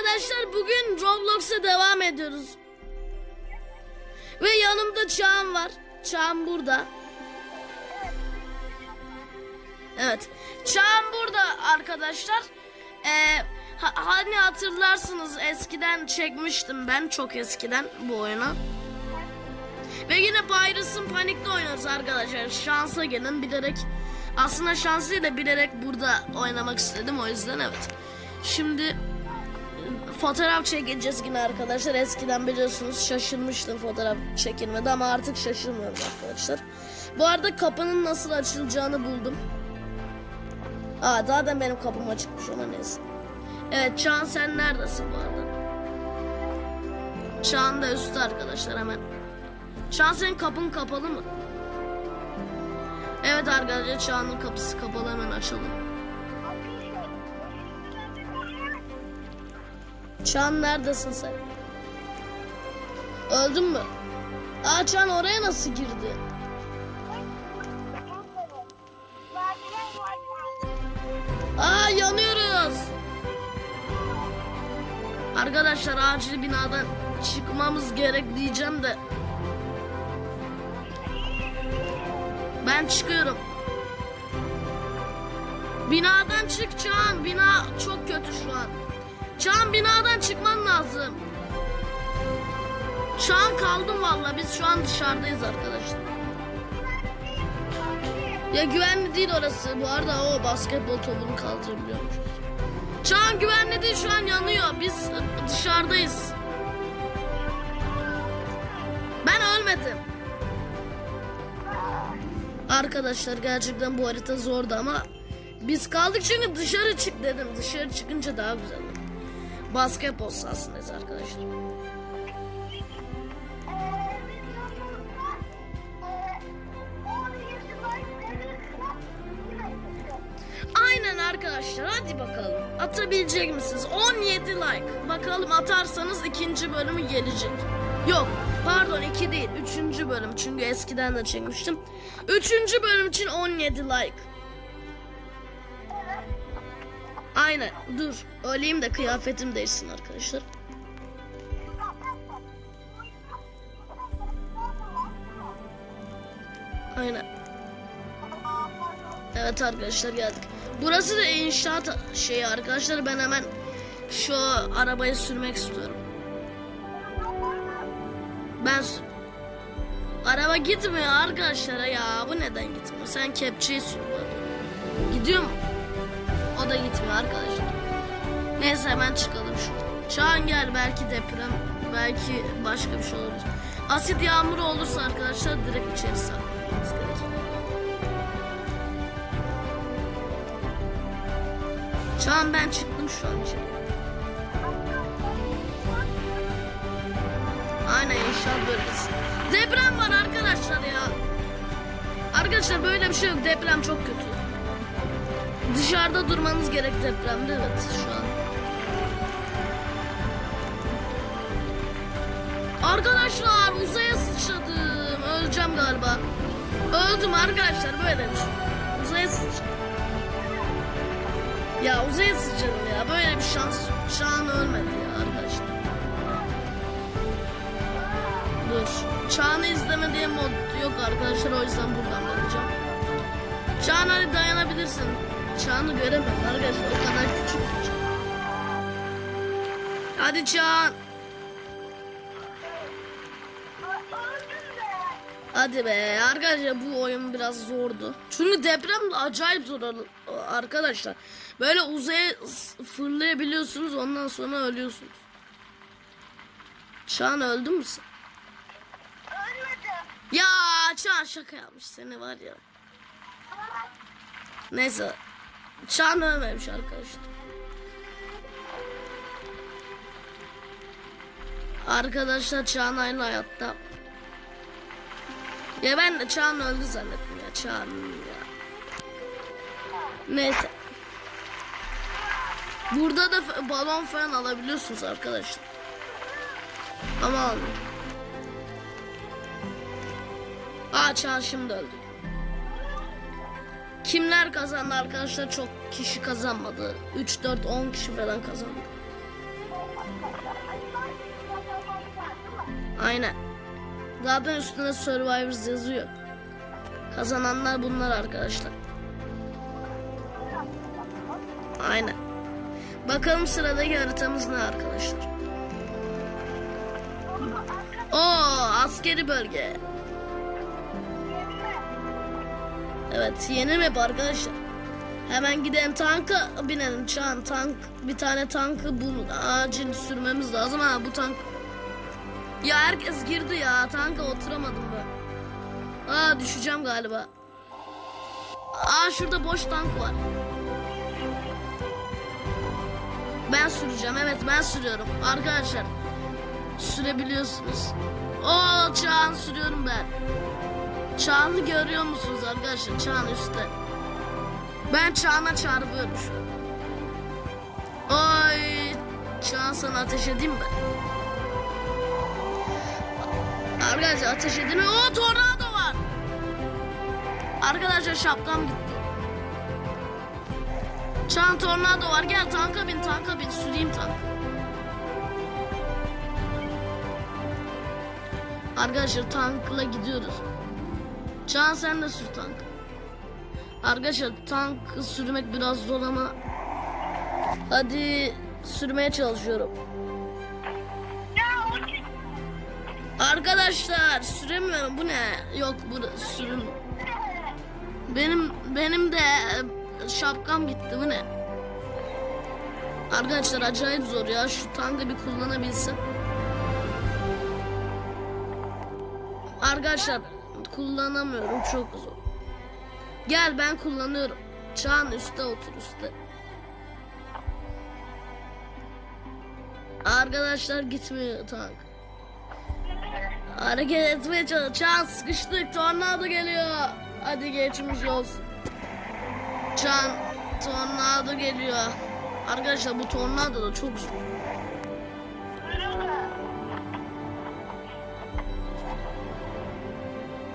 arkadaşlar bugün Roblox'a devam ediyoruz. Ve yanımda Çağan var. Çağan burada. Evet. Çağan burada arkadaşlar. Ee, ha- hani hatırlarsınız eskiden çekmiştim ben çok eskiden bu oyunu. Ve yine Pirate'ın panikte oynuyoruz arkadaşlar. Şansa gelin bilerek aslında şanslıyı da bilerek burada oynamak istedim o yüzden evet. Şimdi fotoğraf çekeceğiz yine arkadaşlar. Eskiden biliyorsunuz şaşırmıştım fotoğraf çekilmedi ama artık şaşırmıyorum arkadaşlar. Bu arada kapının nasıl açılacağını buldum. Aa zaten benim kapım açıkmış ama neyse. Evet Çağan sen neredesin bu arada? Çağan da üstte arkadaşlar hemen. Çağan senin kapın kapalı mı? Evet arkadaşlar Çağan'ın kapısı kapalı hemen açalım. Çağan neredesin sen? Öldün mü? Aa Çağan oraya nasıl girdi? Aa yanıyoruz. Arkadaşlar acil binadan çıkmamız gerek diyeceğim de. Ben çıkıyorum. Binadan çık Çağan. Bina çok kötü şu an. Çağan binadan çıkman lazım. Şu an kaldım valla. Biz şu an dışarıdayız arkadaşlar. Ya güvenli değil orası. Bu arada o basketbol topunu kaldırabiliyormuşuz. Çağan güvenli değil şu an yanıyor. Biz dışarıdayız. Ben ölmedim. Arkadaşlar gerçekten bu harita zordu ama biz kaldık çünkü dışarı çık dedim. Dışarı çıkınca daha güzel. Basketbol sahasındayız arkadaşlar. Aynen arkadaşlar hadi bakalım. Atabilecek misiniz? 17 like. Bakalım atarsanız ikinci bölümü gelecek. Yok pardon 2 değil 3. bölüm çünkü eskiden de çekmiştim. 3. bölüm için 17 like. Aynen dur öleyim de kıyafetim değişsin arkadaşlar. Aynen. Evet arkadaşlar geldik. Burası da inşaat şeyi arkadaşlar. Ben hemen şu arabayı sürmek istiyorum. Ben Araba gitmiyor arkadaşlar ya. Bu neden gitmiyor? Sen kepçeyi sür. Gidiyor mu? Da gitmiyor arkadaşlar. Neyse hemen çıkalım şu. Çağan gel belki deprem, belki başka bir şey olabilir. Asit yağmuru olursa arkadaşlar direkt içeri saklanmamız gerekir. Çağan ben çıktım şu an içeri. Aynen inşaat bölgesi. Deprem var arkadaşlar ya. Arkadaşlar böyle bir şey yok. Deprem çok kötü. Dışarıda durmanız gerek depremde evet şu an. Arkadaşlar uzaya sıçradım. Öleceğim galiba. Öldüm arkadaşlar böyle şey. Uzaya sıçradım. Ya uzaya sıçradım ya. Böyle bir şans yok. Şu an ölmedi ya arkadaşlar. Dur. Çağan'ı izleme diye mod yok arkadaşlar. O yüzden buradan bakacağım. Çağan hadi dayanabilirsin. Çağan'ı göremem arkadaşlar. O kadar küçük. Hadi Çağan. Hadi be arkadaşlar bu oyun biraz zordu. Çünkü deprem acayip zor ar- arkadaşlar. Böyle uzaya fırlayabiliyorsunuz ondan sonra ölüyorsunuz. Çağan öldü mü sen? Ya Çağan şaka yapmış seni var ya. Neyse. Çağan ölmemiş arkadaşlar. Arkadaşlar Çağan aynı hayatta. Ya ben de Çağan öldü zannettim ya Çağan ya. Neyse. Burada da balon falan alabiliyorsunuz arkadaşlar. Ama almayın. Aa Çağan şimdi öldü. Kimler kazandı arkadaşlar? Çok kişi kazanmadı. 3, 4, 10 kişi falan kazandı. Aynen. Zaten üstüne Survivors yazıyor. Kazananlar bunlar arkadaşlar. Aynen. Bakalım sıradaki haritamız ne arkadaşlar? O askeri bölge. Evet yeni map arkadaşlar. Hemen giden tanka binelim. Çan tank bir tane tankı bul acil sürmemiz lazım. Ha bu tank. Ya herkes girdi ya tanka oturamadım ben. Aa düşeceğim galiba. Aa şurada boş tank var. Ben süreceğim evet ben sürüyorum arkadaşlar. Sürebiliyorsunuz. Oo Çağan sürüyorum ben. Çağan'ı görüyor musunuz arkadaşlar? Çağan üstte. Ben Çağan'a çarpıyorum şu an. Oy Çağan sana ateş edeyim mi? Arkadaşlar ateş edin. Oo tornado var. Arkadaşlar şapkam gitti. Çağan tornado var. Gel tanka bin tanka bin. Süreyim tank. Arkadaşlar tankla gidiyoruz. Çağan sen de sür tank. Arkadaşlar tank sürmek biraz zor ama hadi sürmeye çalışıyorum. Arkadaşlar süremiyorum. Bu ne? Yok bu sürüm. Benim benim de e, şapkam gitti. Bu ne? Arkadaşlar acayip zor ya. Şu tankı bir kullanabilsem. Arkadaşlar kullanamıyorum. Çok zor. Gel ben kullanıyorum. Çağın üstte otur üstte. Arkadaşlar gitmiyor tank. Hareket etmeye çalış. Çağın sıkıştık. Tornado geliyor. Hadi geçmiş olsun. Çağın tornado geliyor. Arkadaşlar bu tornado da çok zor.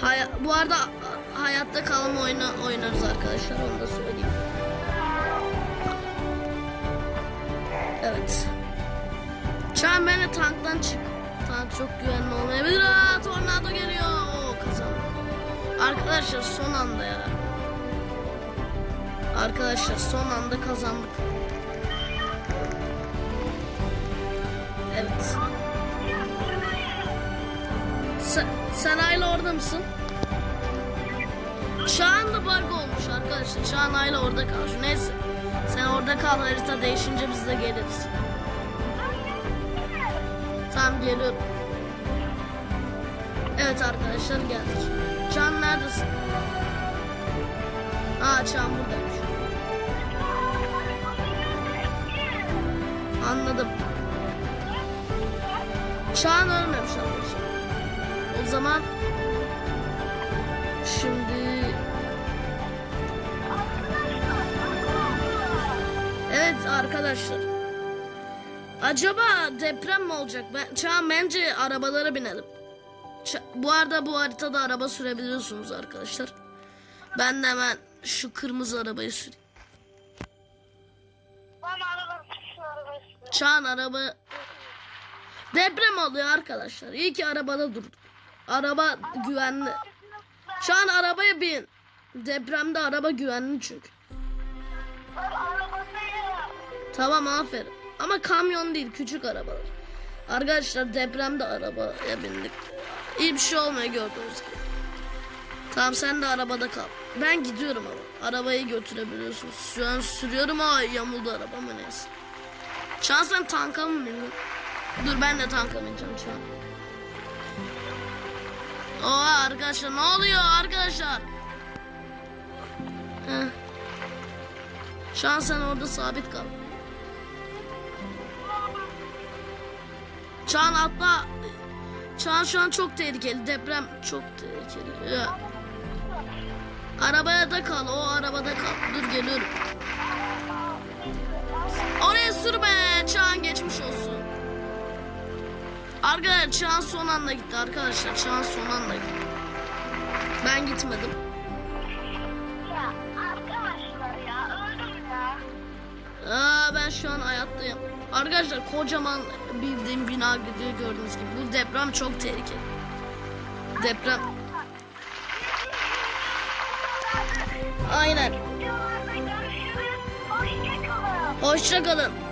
Hay bu arada hayatta kalma oyunu oynarız arkadaşlar onu da söyleyeyim. Evet. Çağın beni tanktan çık. Tank çok güvenli olmayabilir. Aa, tornado geliyor. Oo. Arkadaşlar son anda ya. Arkadaşlar son anda kazandık. Evet. Sen, sen hala orada mısın? Çağan da bug olmuş arkadaşlar. Çağan hala orada kalmış. Neyse. Sen orada kal harita değişince biz de geliriz. Tamam geliyorum. Evet arkadaşlar geldik. Çağan neredesin? Aa Çağan buradaymış. Anladım. Çağan ölmemiş arkadaşlar. O zaman şimdi Evet arkadaşlar. Acaba deprem mi olacak? Ben, Çağan bence arabalara binelim. Ça- bu arada bu haritada araba sürebiliyorsunuz arkadaşlar. Ben de hemen şu kırmızı arabayı süreyim. Çağan araba... Deprem oluyor arkadaşlar. İyi ki arabada durduk. Araba güvenli. Çağan arabaya bin. Depremde araba güvenli çünkü. Tamam aferin. Ama kamyon değil küçük arabalar. Arkadaşlar depremde arabaya bindik. İyi bir şey olmuyor gördüğünüz gibi. Tamam sen de arabada kal. Ben gidiyorum ama. Arabayı götürebiliyorsun. Şu an sürüyorum ama yamuldu araba ama neyse. Şu an sen tanka mı bindin? Dur ben de tanka bineceğim şu an. Oha arkadaşlar ne oluyor arkadaşlar? Heh. Şu an sen orada sabit kal. Çağan atla. Çağan şu an çok tehlikeli. Deprem çok tehlikeli. Ya. Arabaya da kal. O arabada kal. Dur geliyorum. Oraya sürme. Çağan geçmiş olsun. Arkadaşlar Çağan son anda gitti arkadaşlar. Çağan son anda gitti. Ben gitmedim. Ya arkadaşlar ya öldüm ya. Aa, ben şu an hayattayım. Arkadaşlar kocaman bildiğim bina gidiyor gördüğünüz gibi. Bu deprem çok tehlikeli. Deprem. Aynen. Hoşça kalın.